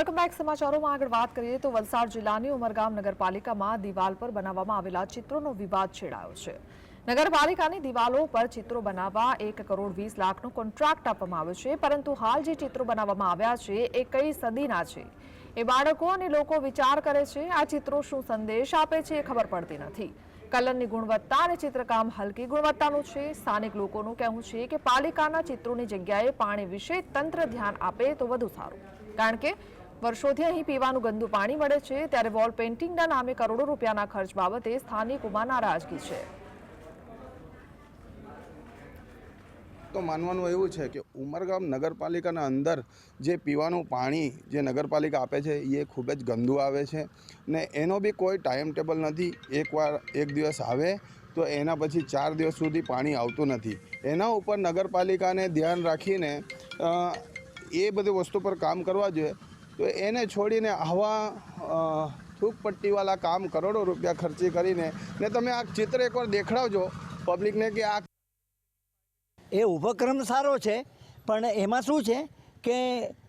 Welcome back સમાચારોમાં આગળ વાત કરીએ તો વલસાડ જિલ્લાની ઉમરગામ નગરપાલિકામાં દિવાલ પર બનાવવામાં આવેલા ચિત્રોનો વિવાદ છેડાયો છે. નગરપાલિકાની દિવાલો પર ચિત્રો બનાવવા એક કરોડ વીસ લાખનો કોન્ટ્રાક્ટ આપવામાં આવ્યો છે, પરંતુ હાલ જે ચિત્રો બનાવવામાં આવ્યા છે એ કઈ સદીના છે? એ બાળકો અને લોકો વિચાર કરે છે, આ ચિત્રો શું સંદેશ આપે છે એ ખબર પડતી નથી. કલરની ગુણવત્તા અને ચિત્રકામ હલકી ગુણવત્તાનું છે. સ્થાનિક લોકોનું કહેવું છે કે પાલિકાના ચિત્રોની જગ્યાએ પાણી વિશે તંત્ર ધ્યાન આપે તો વધુ સારું. કારણ કે વર્ષોથી અહીં પીવાનું ગંદુ પાણી મળે છે, ત્યારે વોલ પેઇન્ટિંગના નામે કરોડો રૂપિયાના ખર્ચ બાબતે સ્થાનિકોમાં નારાજગી છે. તો માનવાનું એવું છે કે ઉમરગામ નગરપાલિકાના અંદર જે પીવાનું પાણી જે નગરપાલિકા આપે છે, એ ખૂબ જ ગંદુ આવે છે ને એનો બી કોઈ ટાઈમ ટેબલ નથી. એકવાર એક દિવસ આવે તો એના પછી ચાર દિવસ સુધી પાણી આવતું નથી. એના ઉપર નગરપાલિકાને ધ્યાન રાખીને એ બધી વસ્તુ પર કામ કરવા જોઈએ. તો એને છોડીને આવા અ, થૂક પટ્ટીવાળા કામ કરોડો રૂપિયા ખર્ચી કરીને ને તમે આ ચિત્ર એકવાર દેખાડજો પબ્લિકને કે આ એ ઉપક્રમ સારો છે પણ એમાં શું છે કે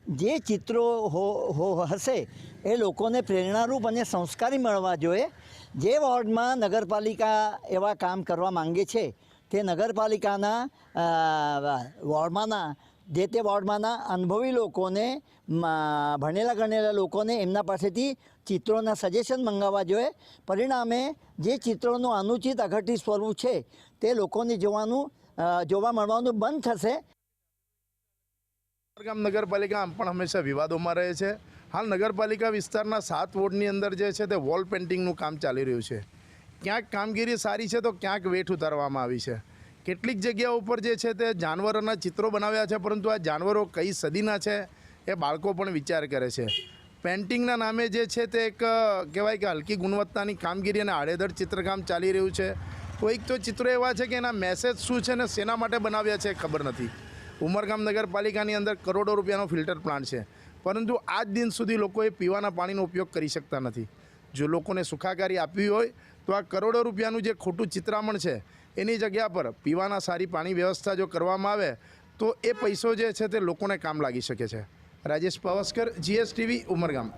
જે ચિત્રો હો હો હશે એ લોકોને પ્રેરણારૂપ અને સંસ્કારી મળવા જોઈએ. જે વોર્ડમાં નગરપાલિકા એવા કામ કરવા માંગે છે તે નગરપાલિકાના વોર્ડમાંના જે તે વોર્ડમાંના અનુભવી લોકોને ભણેલા ગણેલા લોકોને એમના પાસેથી ચિત્રોના સજેશન મંગાવવા જોઈએ. પરિણામે જે ચિત્રોનું અનુચિત અઘટિત સ્વરૂપ છે, તે લોકોને જોવાનું જોવા મળવાનું બંધ થશે. નગરપાલિકા આમ પણ હંમેશા વિવાદોમાં રહે છે. હાલ નગરપાલિકા વિસ્તારના સાત વોર્ડની અંદર જે છે તે વોલ પેઇન્ટિંગનું કામ ચાલી રહ્યું છે. ક્યાંક કામગીરી સારી છે તો ક્યાંક વેઠ ઉતારવામાં આવી છે. કેટલીક જગ્યાઓ ઉપર જે છે તે જાનવરોના ચિત્રો બનાવ્યા છે, પરંતુ આ જાનવરો કઈ સદીના છે એ બાળકો પણ વિચાર કરે છે. પેઇન્ટિંગના નામે જે છે તે એક કહેવાય કે હલકી ગુણવત્તાની કામગીરી અને આડેધડ ચિત્રકામ ચાલી રહ્યું છે. કોઈક તો ચિત્રો એવા છે કે એના મેસેજ શું છે ને શેના માટે બનાવ્યા છે ખબર નથી. ઉમરગામ નગરપાલિકાની અંદર કરોડો રૂપિયાનો ફિલ્ટર પ્લાન્ટ છે. પરંતુ આજ દિન સુધી લોકોએ પીવાના પાણીનો ઉપયોગ કરી શકતા નથી. જો લોકોને સુખાકારી આપવી હોય, તો આ કરોડો રૂપિયાનું જે ખોટું ચિત્રામણ છે, એની જગ્યા પર પીવાના સારી પાણી વ્યવસ્થા જો કરવામાં આવે, તો એ પૈસો જે છે તે લોકોને કામ લાગી શકે છે. રાજેશ પાવસ્કર, જીએસટીવી, ઉમરગામ.